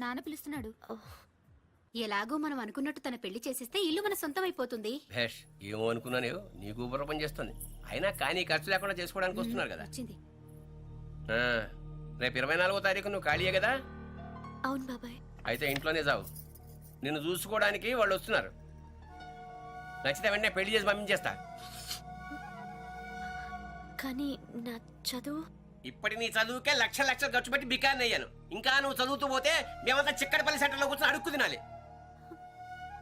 నాన్న పిలుస్తున్నాడు. ఎలాగో మనం అనుకున్నట్టు తన పెళ్ళి చేసేస్తే ఇల్లు మన సొంతం అయిపోతుంది భేష్ ఏమో అనుకున్నాను నీకు బుర్ర పని చేస్తుంది. అయినా కానీ ఖర్చు లేకుండా చేసుకోవడానికి వస్తున్నారు కదా. వచ్చింది. ఆ, రేపు ఇరవై నాలుగో తారీఖు నువ్వు ఖాళీయే కదా? అవును బాబాయ్. అయితే ఇంట్లోనే చావు నిన్ను చూసుకోవడానికి వాళ్ళు వస్తున్నారు. నచ్చితే వెంటనే పెళ్ళి చేసి పంపించేస్తా. కానీ నా చదువు ఇప్పటి నీ చదువుకే లక్ష లక్షలు ఖర్చు పెట్టి బికాన్ని అయ్యాను. ఇంకా నువ్వు చదువుతూ పోతే మేమంతా చిక్కడపల్లి సెంటర్లో కూర్చొని అడుక్కు తినాలి.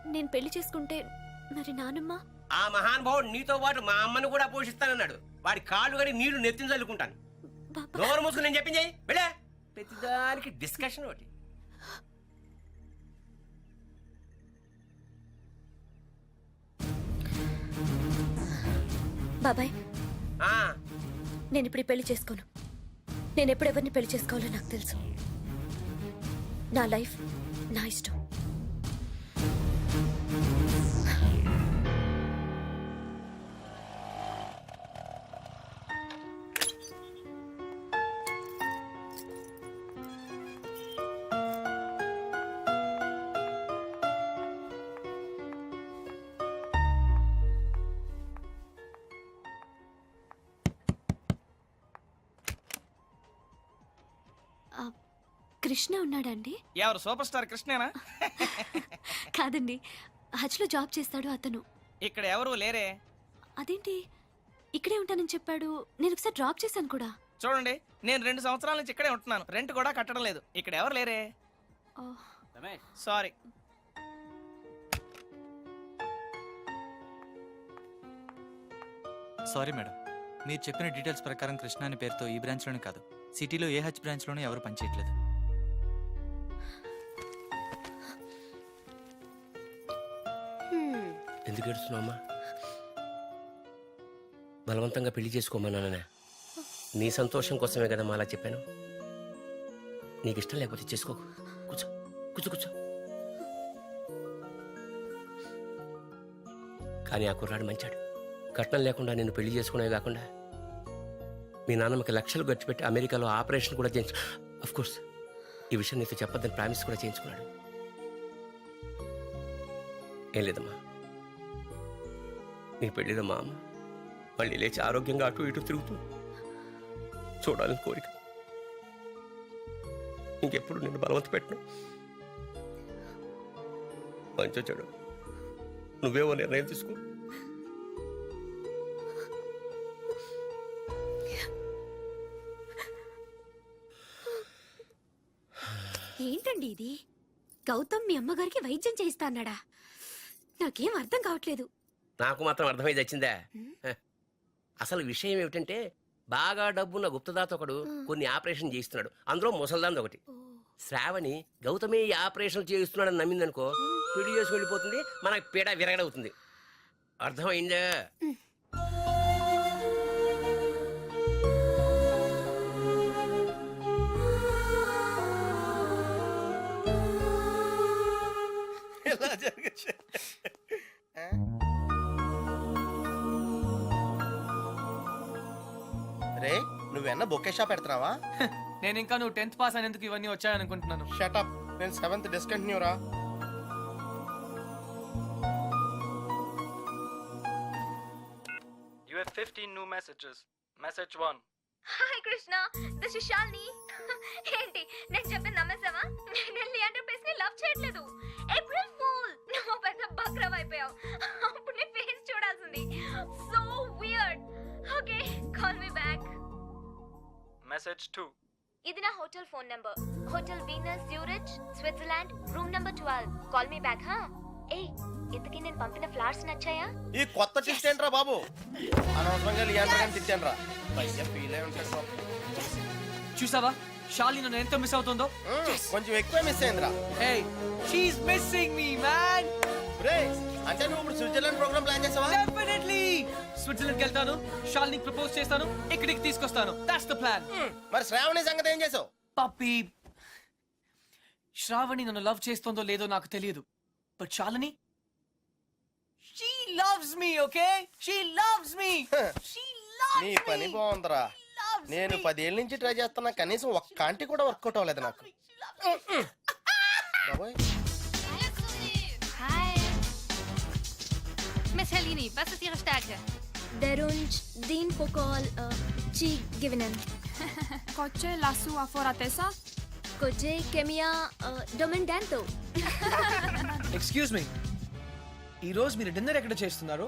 నేను పెళ్ళి చేసుకుంటే మరి నానమ్మ? ఆ మహానుభావుడు నీతో పాటు మా అమ్మను కూడా పోషిస్తానన్నాడు. వాడి కాళ్ళు కడి నీళ్ళు నెత్తిన చల్లుకుంటాను. నోరు మూసుకుని నేను చెప్పింది వెళ్ళే. ప్రతిదానికి డిస్కషన్ ఒకటి. బాబాయ్ ఆ, నేను ఇప్పుడు పెళ్ళి చేసుకోను. నేను ఎప్పుడు ఎవరిని పెళ్ళి చేసుకోవాలో నాకు తెలుసు. నా లైఫ్ నా ఇష్టం. కృష్ణ ఉన్నాడండి. ఎవరు సూపర్ స్టార్ కృష్ణేనా? కాదండి హజ్లో జాబ్ చేస్తాడు అతను. ఇక్కడ ఎవరు లేరే? అదేంటి ఇక్కడే ఉంటానని చెప్పాడు. నేను ఒకసారి డ్రాప్ చేశాను కూడా. చూడండి నేను రెండు సంవత్సరాల నుంచి ఇక్కడే ఉంటున్నాను. రెంట్ కూడా కట్టడం లేదు. ఇక్కడ ఎవరు లేరే? సారీ సారీ మేడం మీరు చెప్పిన డీటెయిల్స్ ప్రకారం కృష్ణ అనే పేరుతో ఈ బ్రాంచ్లోనే కాదు. సిటీలో ఏ హచ్ బ్రాంచ్లోనే ఎవరు పనిచేయట్లేదు. ఎందుకు ఏడుస్తున్నావమ్మా బలవంతంగా పెళ్ళి చేసుకోమన్నాననే నీ సంతోషం కోసమే కదమ్మా అలా చెప్పాను. నీకు ఇష్టం లేకపోతే చేసుకో కూర్చో కూర్చో కూర్చో. కానీ ఆ కుర్రాడు మంచాడు. కట్నం లేకుండా నేను పెళ్ళి చేసుకునే కాకుండా మీ నాన్నమ్మకి లక్షలు ఖర్చు పెట్టి అమెరికాలో ఆపరేషన్ కూడా చేయించు అఫ్ కోర్స్ ఈ విషయం నీతో చెప్పొద్దని ప్రామిస్ కూడా చేయించుకున్నాడు. ఏం లేదమ్మా. నీ పెళ్ళిన మా అమ్మ. మళ్ళీ లేచి ఆరోగ్యంగా అటు ఇటు తిరుగుతూ చూడాలని కోరిక. ఇంకెప్పుడు నిన్ను బలవంత పెట్టను. మంచి చెడు. నువ్వేవో నిర్ణయం తీసుకో. ఏంటండి ఇది? గౌతమ్ మీ అమ్మగారికి వైద్యం చేయిస్తా అన్నాడా నాకేం అర్థం కావట్లేదు. నాకు మాత్రం అర్థమై వచ్చిందా హ. అసలు విషయం ఏమిటంటే బాగా డబ్బున్న గుప్తదాత ఒకడు కొన్ని ఆపరేషన్ చేయిస్తున్నాడు. అందులో ముసల్దాన్ ఒకటి. శ్రావణి గౌతమే ఈ ఆపరేషన్ చేయిస్తున్నాడని నమ్మిందనుకో పిడి చేసి వెళ్ళిపోతుంది మనకి పీడ విరగడవుతుంది. అర్థమైందా? ఇలా జరగచ్చు నువ్వెన్న బొకే షాప్ పెడుతున్నావా నేను ఇంకా నువ్వు టెన్త్ పాస్ అయినందుకు ఇవన్నీ వచ్చాయనుకుంటున్నాను. షటప్ నేను సెవెంత్ డిస్కంటిన్యూ రా. You have 15 new messages. Message 1. Hi Krishna this is Shalini ఏంటి నేను చెప్పింది నమ్మేసావా నేను లియాండర్ పేస్ని లవ్ చేయట్లేదు. April Message 2. ఇది నా hotel phone number. Hotel Venus Zurich Switzerland room number 12 call me back హా? ఏయ్ ఇంతకీ నేను పంపిన ఫ్లవర్స్ నచ్చాయా? ఈ కొత్త టిస్ట్ ఏంట్రా బాబు? అనవసరంగా లియాండర్ గారిని తిట్టాను రా పైగా ఫీల్ అయి ఉంటాడు పాపం. చూసావా? షాలి నన్ను ఎంత మిస్ అవుతుందో? కొంచెం ఎక్కువ మిస్ అయిందిరా. Hey she's missing me man రే అంటే నువ్వు ఇప్పుడు స్విట్జర్లాండ్ ప్రోగ్రామ్ ప్లాన్ చేసావా? డెఫినెట్లీ స్విట్జర్లాండ్ వెళ్తాను షాలిని ప్రపోజ్ చేస్తాను ఇక్కడికి తీసుకొస్తాను. దట్స్ ద ప్లాన్ మరి శ్రావణి సంగతి ఏం చేసావు? పప్పి శ్రావణి నన్ను లవ్ చేస్తోందో లేదో నాకు తెలియదు. But Shalini she loves me okay she loves me she loves నీ పని బాగుందిరా. నేను పదేళ్ళ నుంచి ట్రై చేస్తున్నా కనీసం ఒక్క ఆంటీ కూడా వర్కౌట్ అవ్వలేదు నాకు. బాబోయ్. Miss Helini, was ist Ihre Stärke? Der Wunsch, den Pokal zu gewinnen. Coche la sua foratesa? Koje Kemia Domindanto. Excuse me ఈ రోజు మీరు డిన్నర్ ఎక్కడ చేస్తున్నారు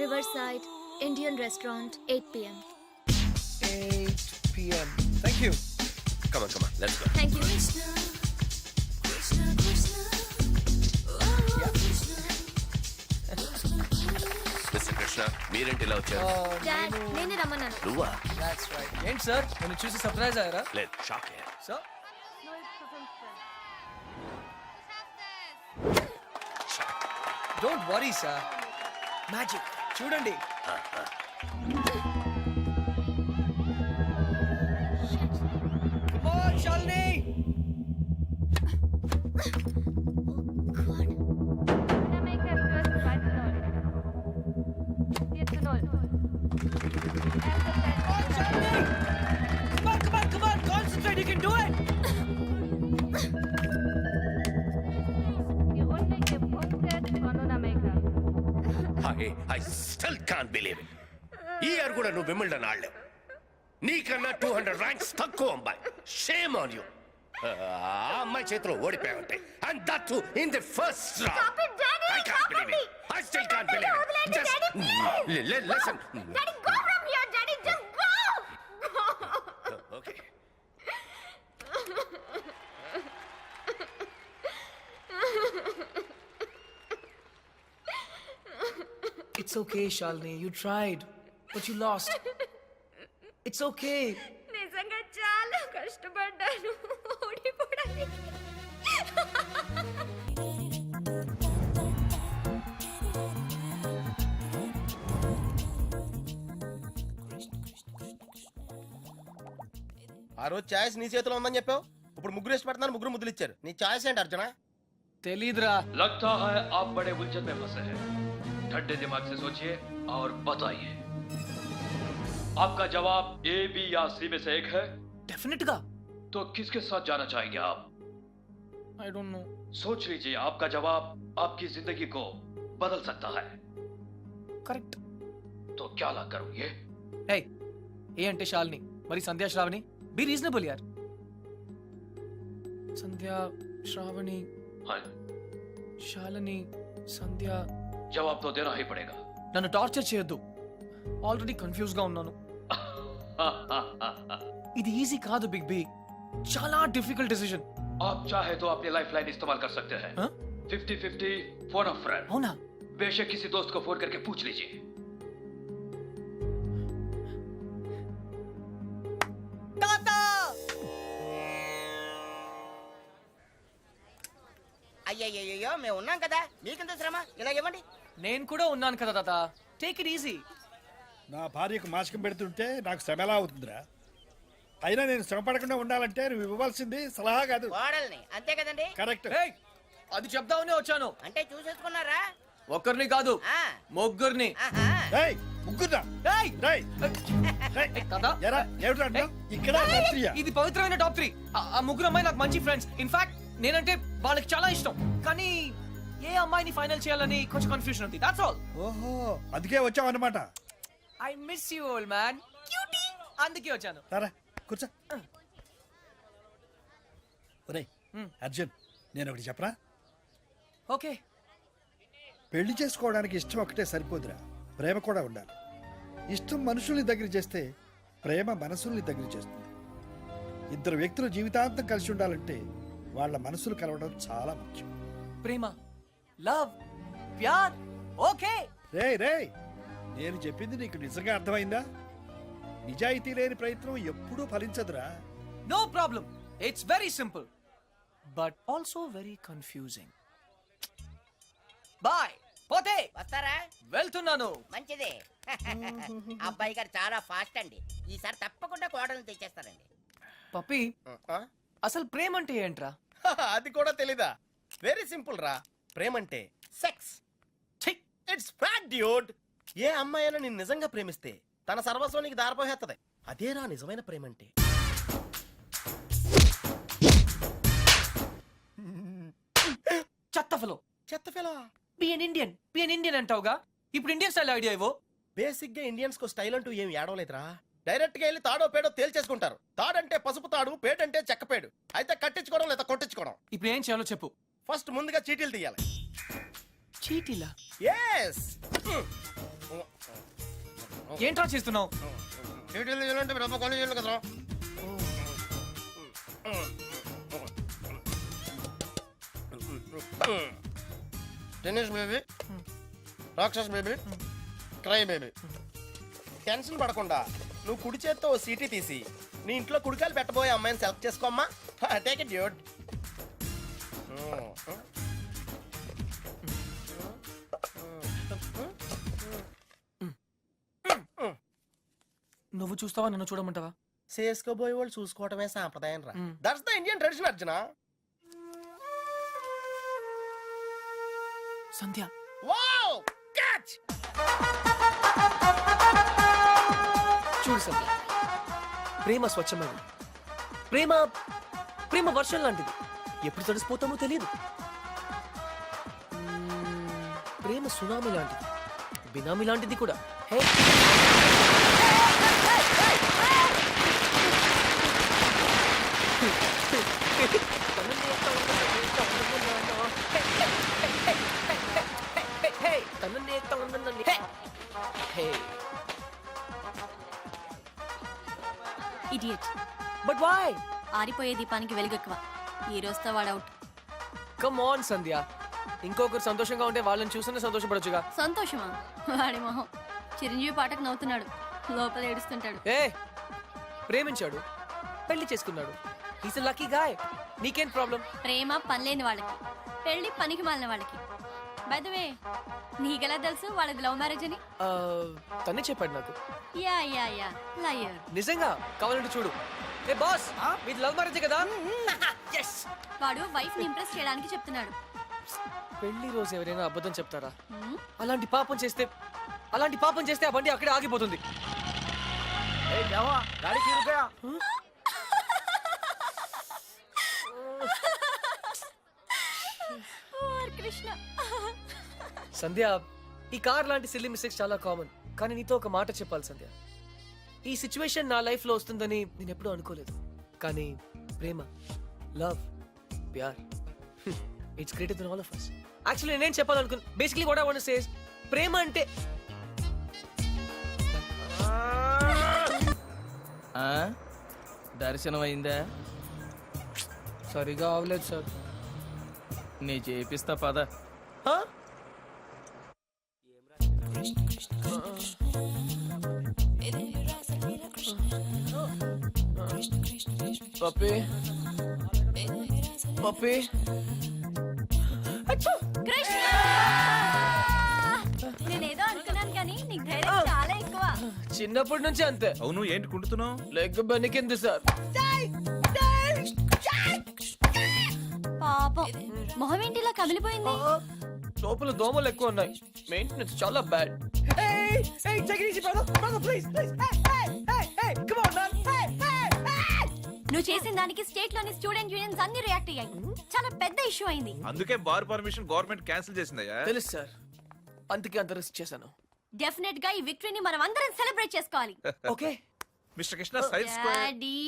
Riverside Indian Restaurant, 8 p.m. Eight PM thank you come on come on let's go Thank you. Krishna మీరేంటి ఇలా వచ్చారు? నేనే రమ్మన్నాను. నువ్వా? దాట్స్ రైట్ ఏంటి సార్? నేను చూసి సర్ప్రైజ్ అయ్యారా? లేదు shock sir don't worry sir magic చూడండి. Come on, Shalini! Still can believe it ఈ ఇయర్ కూడా నువ్వు విమిల్డన్ ఆడలేవు. నీకన్నా టూ హండ్రెడ్ ర్యాంక్స్ తక్కువ అమ్మాయి షేమ్ ఆన్ యూ ఆ అమ్మాయి చేతిలో ఓడిపోయావుంటాయి and that too in the first Daddy! I can't believe it! It I still can't believe it just listen It's okay, Shalini. You tried, but you lost. It's okay. నిజంగా చాలా కష్టపడ్డాను ఓడిపోవడానికి ఆ రోజు choice నీ చేతిలో ఉందని చెప్పావు ఇప్పుడు ముగ్గురు ఇష్టపడుతున్నారు పెడుతున్నారు ముగ్గురు ముద్దులు ఇచ్చారు నీ ఛాయిస్ ఏంటి అర్జున తెలీదురా लगता है आप बड़े उलझन में फंसे हैं ठंडे दिमाग से सोचिए और बताइए। आपका जवाब ए बी या सी में से एक है। डेफिनेट का? तो किसके साथ जाना चाहेंगे आप? आई डोंट नो सोच लीजिए आपका जवाब आपकी ज़िंदगी को बदल सकता है। करेक्ट तो क्या ला करोगे? Hey, ए अंटे शालिनी मरी संध्या श्रावणी। बी रीजनेबल यार। संध्या श्रावणी हाँ। शालनी संध्या जवाब तो देना ही पड़ेगा నన్ను టార్చర్ చేయొద్దు ఆల్రెడీ కన్ఫ్యూజ్ గా ఉన్నాను ఇది ఈజీ కాదు బిగ్ బి చాలా డిఫికల్ట్ డెసిషన్ आप चाहे तो अपनी लाइफ लाइन इस्तेमाल कर सकते हैं हाँ? Fifty fifty phone of friend అవునా बेशक किसी दोस्त को फोन करके पूछ लीजिए అయ్యయ్యో మేము ఉన్నాం కదా మీకెంత శ్రమ ఇలా ఇవ్వండి నేను కూడా ఉన్నాను కదా తాత. టేక్ ఇట్ ఈజీ నా భార్యకు మాసికం పెడుతుంటే నాకు శ్రమ ఎలా అవుతుందిరా? అయినా నేను శ్రమ పడకుండా ఉండాలంటే నువ్వు ఇవ్వవలసింది సలహా కాదు. కోడల్ని అంతే కదండి? కరెక్ట్ అది చెప్దామనే వచ్చాను. అంటే చూసేసుకున్నారా? ఒక్కరిని కాదు ఆ, ముగ్గురిని. ఆహా. రేయ్ ముగ్గురా ఏయ్! రేయ్ రేయ్, తాత. ఎరా ఏమిటా అంటున్నావ్? ఇక్కడ రాత్రియా ఇది పవిత్రమైన టాప్ త్రీ. ఆ ముగ్గురు అమ్మాయి నాకు మంచి ఫ్రెండ్స్ ఇన్ఫాక్ట్ నేనంటే వాళ్ళకి చాలా ఇష్టం. కానీ ఏ అమ్మాయిని ఫైనల్ చేయాలని కొంచెం కన్ఫ్యూజన్ ఉంది. దాట్స్ ఆల్ ఓహో అందుకే వచ్చావు అనమాట I miss you old man అందుకే వచ్చాను. సరే కూర్చో. ఒరేయ్ అర్జున్ నేను ఒకటి చెప్పరా? ఓకే పెళ్ళి చేసుకోవడానికి ఇష్టం ఒకటే సరిపోదురా. ప్రేమ కూడా ఉండాలి. ఇష్టం మనుషుల్ని దగ్గర చేస్తే ప్రేమ మనసుల్ని దగ్గర చేస్తుంది. ఇద్దరు వ్యక్తులు జీవితాంతం కలిసి ఉండాలంటే వాళ్ళ మనసులు కలవడం చాలా ముఖ్యం. ప్రేమ. లవ్ ప్యార్ ఓకే. రేయ్ రేయ్ నేను చెప్పింది నీకు నిజంగా అర్థమైందా? నిజాయితీ లేని ప్రయత్నం ఎప్పుడూ ఫలించదురా. No problem it's very simple but also very confusing. Bye పోతే. వస్తారా? వెళ్తున్నాను. మంచిది. అబ్బాయి గారు చాలా ఫాస్ట్ అండి. ఈసారి తప్పకుండా కోడల్ని తెచ్చేస్తారండి. పప్పి? అసలు ప్రేమ అంటే ఏంట్రా? అది కూడా తెలీదా? వెరీ సింపుల్ రా. ప్రేమంటే సెక్స్! ఇట్స్ ఫ్యాట్ డ్యూడ్ ఏ అమ్మాయి అయినా నిన్ను నిజంగా ప్రేమిస్తే తన సర్వస్వం నీకు దారిపోహేత్తది అదేరా నిజమైన ప్రేమంటే. చెత్త ఫలో చెత్త fellow be an Indian be an Indian అంటావుగా? ఇప్పుడు ఇండియన్ స్టైల్ ఐడియా ఇవ్వు. బేసిక్గా ఇండియన్స్కు స్టైల్ అంటూ ఏం ఏడవలేదురా. డైరెక్ట్గా వెళ్ళి తాడో పేడో తేల్చేసుకుంటారు. తాడంటే పసుపు తాడు పేడంటే చెక్కపేడు అయితే కట్టించుకోవడం లేదా కొట్టించుకోవడం? ఇప్పుడు ఏం చేయాలో చెప్పు. ఫస్ట్ ముందుగా చీటీలు తీయాలి. చీటీలా? ఎస్ ఏంట్రా చేస్తున్నావు? చీటీలు తీయాలంటే బ్రహ్మ కొని చేయాలి కదరా టెన్నిస్ బేబీ రాక్షస్ బేబీ క్రై బేబీ టెన్షన్ పడకుండా నువ్వు కుడి చేత్తో ఓ సీటీ తీసి నీ ఇంట్లో కుడికాయలు పెట్టబోయే అమ్మాయిని సెలెక్ట్ చేసుకోమ్మా టేక్ ఇట్ డ్యూట్ నువ్వు చూస్తావా నన్ను చూడమంటావా? చేసుకోబోయే వాళ్ళు చూసుకోవటమే సాంప్రదాయం రా. That's the Indian tradition Arjuna. Sandhya. Wow catch చూడు సంధ్య. ప్రేమ స్వచ్ఛమైనది. ప్రేమ ప్రేమ వర్షం లాంటిది. ఎప్పుడు తడిసిపోతామో తెలియదు ప్రేమ సునామీ లాంటిది బినామీ లాంటిది కూడా. హే! ఇడియట్ బట్ వై ఆరిపోయే దీపానికి వెలుగెక్కువ. ఈ రోజుతో వాడు అవుట్. కమ్ ఆన్ సంధ్య. ఇంకొకరు సంతోషంగా ఉంటే వాళ్ళని చూస్తేనే సంతోషపడొచ్చుగా. సంతోషమా? వాడి మొహం. చిరంజీవి పాటకు నవ్వుతున్నాడు. లోపల ఏడుస్తుంటాడు. ఏ ప్రేమించాడు. పెళ్ళి చేసుకున్నాడు. ఈస్ లక్కీ గాయ్ నీకేం ప్రాబ్లం ప్రేమ పనిలేని వాళ్ళకి. పెళ్ళి పనికి మాలిన వాళ్ళకి. వే నీకెలా తెలుసు వాళ్ళది లవ్ మ్యారేజ్ అని? తనే చెప్పాడు నాకు. యా యా యా లయర్ నిజంగా? కావాలంటే చూడు. ఏ బాస్ మీది లవ్ మ్యారేజ్ కదా? ఎస్ వాడు వైఫ్ని ఇంప్రెస్ చేయడానికి చెప్తున్నాడు. పెళ్ళి రోజు ఎవరైనా అబద్ధం చెప్తారా? అలాంటి పాపం చేస్తే అలాంటి పాపం చేస్తే ఆ బండి అక్కడే ఆగిపోతుంది. కృష్ణ. సంధ్య ఈ కార్ లాంటి సిల్లీ మిస్టేక్స్ చాలా కామన్ కానీ నీతో ఒక మాట చెప్పాలి సంధ్య. ఈ సిచ్యువేషన్ నా లైఫ్లో వస్తుందని నేను ఎప్పుడూ అనుకోలేదు. కానీ ప్రేమ love Pyaar it's greater then all of us. Actually నేనేం చెప్పాలనుకున్నా basically what I want says ప్రేమ అంటే దర్శనం అయిందా సరిగా అవలేదు సార్. నీ చేపిస్తా పద. పప్పి కృష్ణ! నేనేదో అనుకున్నాను కానీ నీకు ధైర్యం చాలా ఎక్కువ. చిన్నప్పటి నుంచి అంతే. అవును ఏంటి కుంటున్నావు లెగ్ బెనికింది సార్. పాపం. మొహం ఏంటిలా కమిలిపోయింది లోపల దోమలు ఎక్కువ ఉన్నాయి. మెయింటెనెన్స్ చాలా బ్యాడ్ నువ్వు చేసిన దానికి స్టేట్లోని స్టూడెంట్ యూనియన్స్ అన్ని రియాక్ట్ అయ్యాయి. చాలా పెద్ద ఇష్యూ అయింది. అందుకే బార్ పర్మిషన్ గవర్నమెంట్ క్యాన్సిల్ చేసిందయ్యా. తెలుసు సార్. అందుకే అంత రిస్క్ చేశాను. డెఫినెట్గా ఈ విక్టరీని మనం అందరం సెలబ్రేట్ చేసుకోవాలి. Okay. Mister Krishna side square. Daddy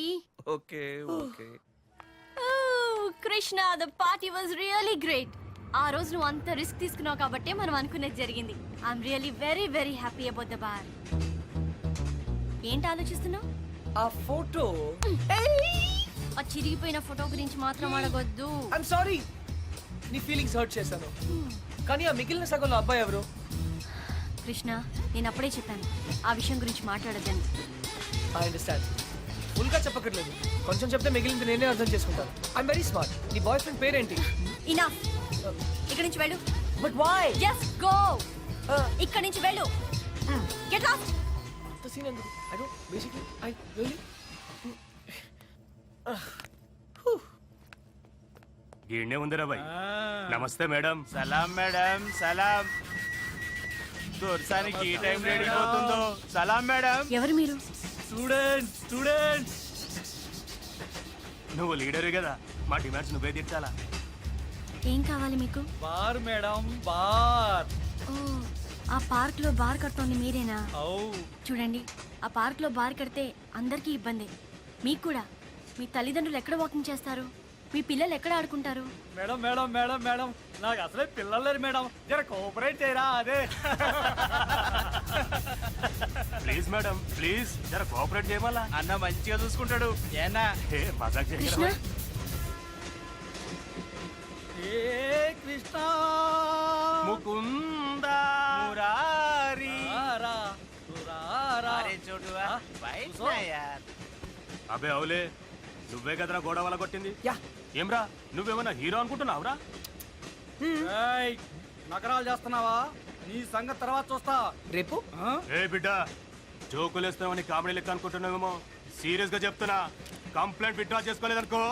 okay okay. Krishna the party was really great ఆ రోజు నువ్వు అంత రిస్క్ తీసుకున్నావు కాబట్టి మనం అనుకునేది జరిగింది. I'm really very very happy about the bar ఏంటి ఆలోచిస్తున్నావు? ఆ ఫోటో. ఆ చిరిగిపోయిన ఫోటో గురించి మాత్రం అడగొద్దు. ఐఎమ్ సారీ నీ ఫీలింగ్స్ హర్ట్ చేశాను. కానీ ఆ మిగిలిన సగంలో అబ్బాయి ఎవరు? కృష్ణ నేను అప్పుడే చెప్పాను. ఆ విషయం గురించి మాట్లాడొద్దని. ఐ అండర్స్టాండ్ ఫుల్గా చెప్పక్కర్లేదు. కొంచెం చెప్తే మిగిలింది నేనే అర్థం చేసుకుంటాను. ఐఎమ్ వెరీ స్మార్ట్ నీ బాయ్ ఫ్రెండ్ పేరేంటి ఇనా ఇక్కడి నుంచి వెళ్ళు. బట్ వై జస్ట్ గో ఇక్కడి నుంచి వెళ్ళు. గెట్ లాస్ట్ అంత సీన్ ఎందుకు I don't basically I really ఈడనే ఉందిరా బాయ్. నమస్తే మేడం. సలాం మేడం సలాం. దొరసానికి ఈ టైం రెడీ అవుతుందో. సలాం మేడం. ఎవరు మీరు? Student student. నువ్వు లీడరు కదా. మా డిమాండ్స్ నువ్వే తీర్చాలా? ఏం కావాలి మీకు? Bar madam bar. ఓ ఆ పార్క్లో బార్ కడుతోంది మీరేనా? చూడండి ఆ పార్క్లో బార్ కడితే అందరికీ ఇబ్బంది. మీకు కూడా. మీ తల్లిదండ్రులు ఎక్కడ వాకింగ్ చేస్తారు? మీ పిల్లలు ఎక్కడ ఆడుకుంటారు? Madam madam madam madam. నాకు అసలే పిల్లలు లేరు మేడం. జర కోఆపరేట్ చేయరా అదే. Please madam please. జర కోఆపరేట్ చేయమల్లా అన్న మంచిగా చూసుకుంటాడు. ఏనా? మజాక్ కృష్ణ? ఏ కృష్ణ. ముకుంద. అబే అవులే నువ్వే కదరా గోడ కొట్టింది? యా. ఏమ్రా నువ్వేమన్నా హీరో అనుకుంటున్నావురా? నకరాలు చేస్తున్నావా? నీ సంగతి తర్వాత చూస్తా. రేపు? ఏ బిడ్డ జోకులేస్తామని కామెడీ లెక్క అనుకుంటున్నావేమో? సీరియస్గా చెప్తున్నా complaint withdraw చేసుకోలేదనుకో.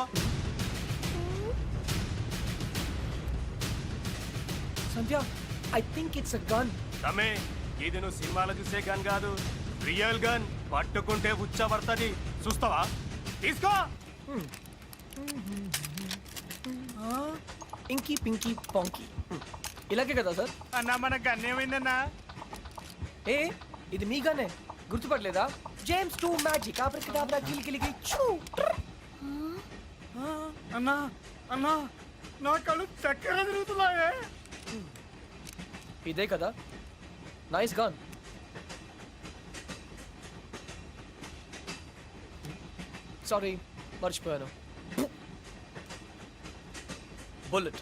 Sandhya I think it's a gun. తమ్మి ఇది నువ్వు సినిమాలో చూసే గన్ కాదు. రియల్ గన్ పట్టుకుంటే ఉచ్చ పడుతుంది చూస్తావా? తీసుకో! ఇంకీ పింకీ పాంకీ ఇలాగే కదా సార్? అన్నా మన గన్ ఏమైందన్నా? ఏ? ఇది మీ గనే గుర్తుపడలేదా జేమ్స్ టూ మ్యాజిక్ ఆబ్రకడాబ్రా కిలి కిలికి చూ అన్నా అన్నా నా కళ్ళు చక్కెర తిరుగుతున్నాయే. ఇదే కదా. నైస్ గన్ సారీ మర్చిపోయాను. బుల్లెట్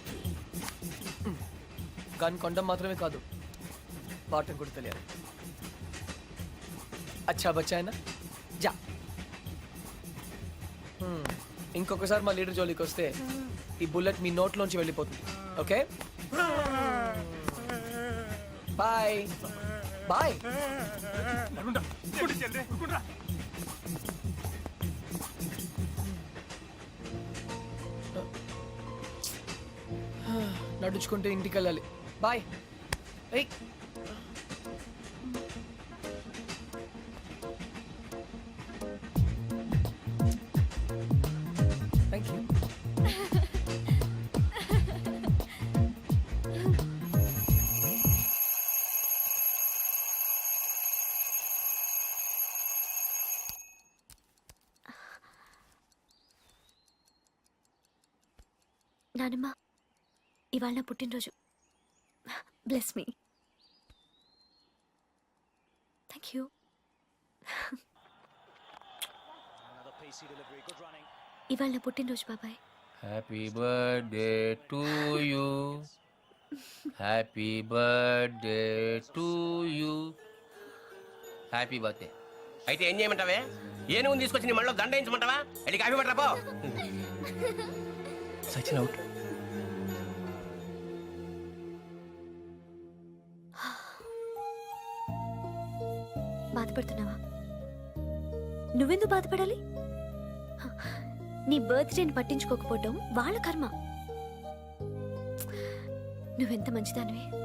గన్ కొండం మాత్రమే కాదు పాఠం కూడా తెలియాలి. అచ్చా బచ్చాయన జా. Hmm. ఇంకొకసారి మా లీడర్ జోలికి వస్తే ఈ బుల్లెట్ మీ నోట్లోంచి వెళ్ళిపోతుంది. ఓకే? Hmm. బాయ్ బాయ్ నడుచుకుంటూ ఇంటికి వెళ్ళాలి బాయ్. ఏయ్. థ్యాంక్ యూ నానమ్మ. ఇవాళ నా పుట్టినరోజు. బ్లెస్ మీ థ్యాంక్ యూ ఇవాళ నా పుట్టినరోజు బాబాయ్. Happy birthday to you happy birthday to you happy birthday అయితే ఏం చేయమంటావే? ఏ నువ్వు తీసుకొచ్చి నీ మళ్ళీ దండ వేయించమంటావా? వెళ్ళి కాఫీ పట్టరా పో. సచిన్ అవుట్ బాధపడుతున్నావా? నువ్వెందుకు బాధపడాలి? నీ బర్త్డేని పట్టించుకోకపోవటం వాళ్ళ కర్మ. నువ్వెంత మంచిదానివే?